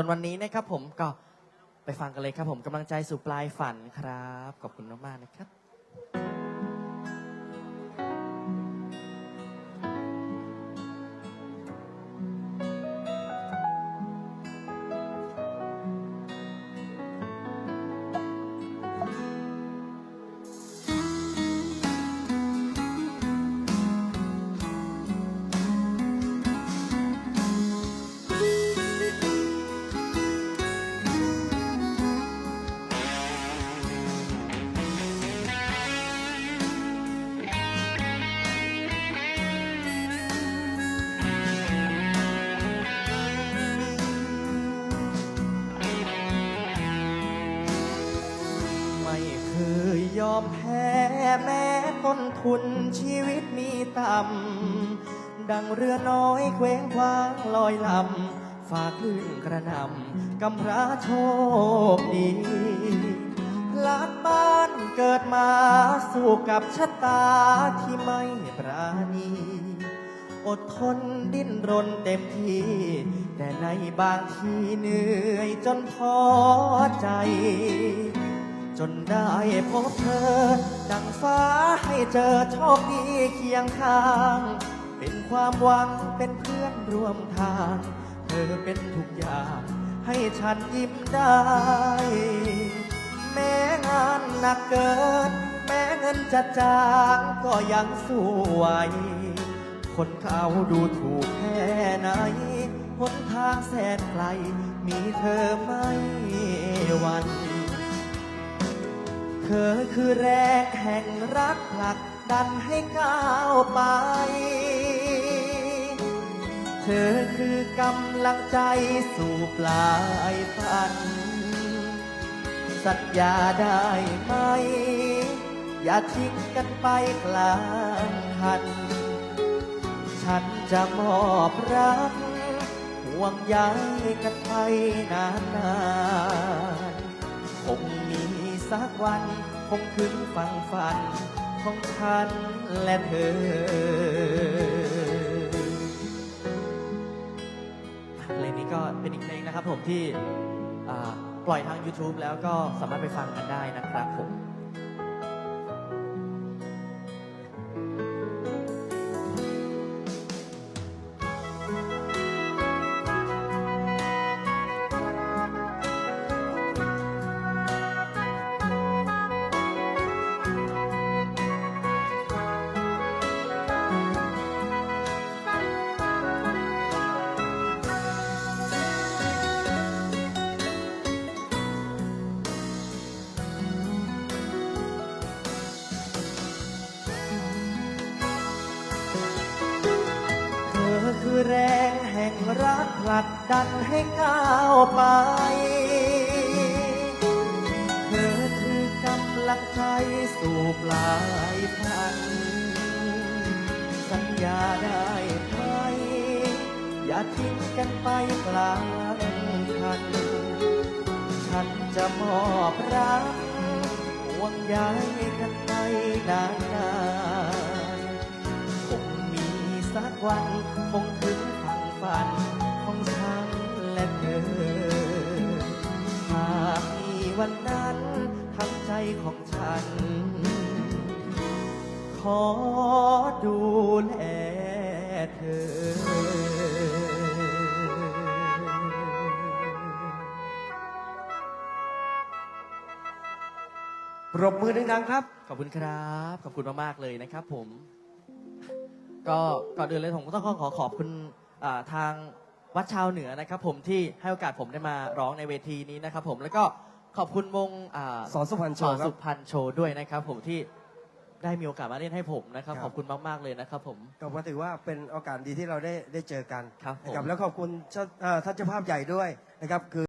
จนวันนี้นะครับผมก็ไปฟังกันเลยครับผมกำลังใจสู่ปลายฝันครับ ขอบคุณมากๆนะครับ มแพ้แม้ต้นทุนชีวิตมีต่ำ ดังเรือน้อยเคว้งคว้างลอยลำ ฝากคลื่นกระนำกำพร้าโชคดีลาดบ้านเกิดมาสู้กับชะตาที่ไม่ปราณีอดทนดิ้นรนเต็มที่ แต่ในบางทีเหนื่อยจนท้อใจ จนได้พบเธอ ดังฟ้าให้เจอโชคดีเคียงข้าง เป็นความหวังเป็นเพื่อนร่วมทาง เธอเป็นทุกอย่างให้ฉันยิ้มได้ แม้งานหนักเกิน แม้เงินจะจางก็ยังสู้ไหวคนเขาดูถูกแค่ไหนหนทางแสนไกล มีเธอไม่วัน ธอคือแรงแห่งรักผลักดันให้ก้าวไป เธอคือกำลังใจสู่ปลายฝัน สัญญาได้ไหม อย่าทิ้งกันไปกลางคัน ฉันจะมอบรักห่วงใยกันไปนาน วันคงถึงฟังฝันของฉันและเธอ เพลงนี้ก็เป็นอีกเพลงนะครับผมที่ปล่อยทาง YouTube แล้วก็สามารถไปฟังกันได้นะครับผม คือแรงแห่งรักผลักดันให้ก้าวไป เธอคือกำลังใจสู่ปลายพัน สัญญาได้ไหมอย่าทิ้งกันไปกลางคัน ฉันจะมอบรักห่วงใยกันไปนานๆ วันคงถึงฝั่งฝันของฉันและเธอ หากมีวันนั้นทั้งใจของฉัน ขอดูแลเธอ ปรบมือดังๆครับ ขอบคุณครับ ขอบคุณมากๆเลยนะครับผม ก็ก่อนอื่นเลยผมก็ต้องขอขอขอบคุณอ่าทางวัดชาวเหนือนะครับ ผมที่ให้โอกาสผมได้มาร้องในเวทีนี้นะครับ ผมแล้วก็ขอบคุณวงอ่าสอนสุพรรณโชว์สอนครับสุพรรณโชว์ด้วยนะครับ ผมที่ได้มีโอกาสมาเล่นให้ผมนะครับ ครับ ขอบคุณมากๆเลยนะครับ ผม ก็ถือว่าเป็นโอกาสดีที่เราได้ได้เจอกันครับผม นะครับแล้วขอบคุณเจ้าเอ่อท่านเจ้าภาพใหญ่ด้วยนะครับคือ